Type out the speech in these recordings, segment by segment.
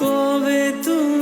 কবে তুমি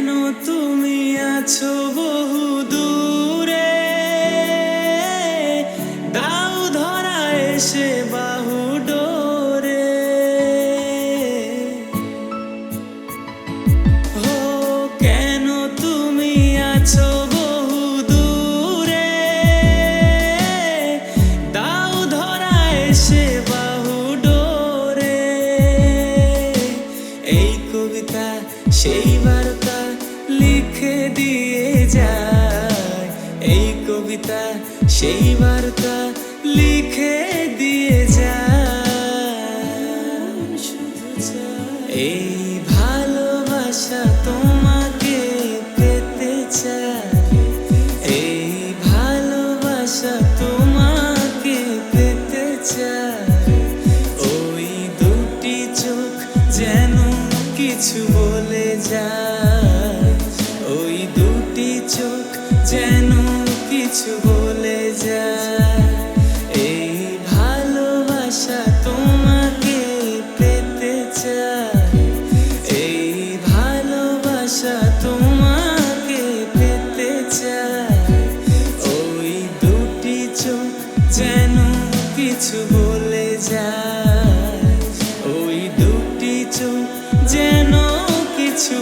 কেন তুমি আছো বহু দূরে? দাও ধরা এসে বাহু ডোরে। হো কেন তুমি আছো বহু দূরে? দাও ধরা এসে বাহু ডোরে। এই কবিতা সেই কবিতা, সেই বার্তা লিখে দিয়ে যা এই ভালোবাসা তোমাকে শুধু চায় এই ভালোবাসা তোমাকে পেতে চায় কিছু বলে যা এই ভালোবাসা তোমাকে পেতে চায়। এই ভালোবাসা তোমাকে পেতে চায়। ওই দুটি চোখ যেন কিছু বলে যা ওই দুটি চোখ যেন কিছু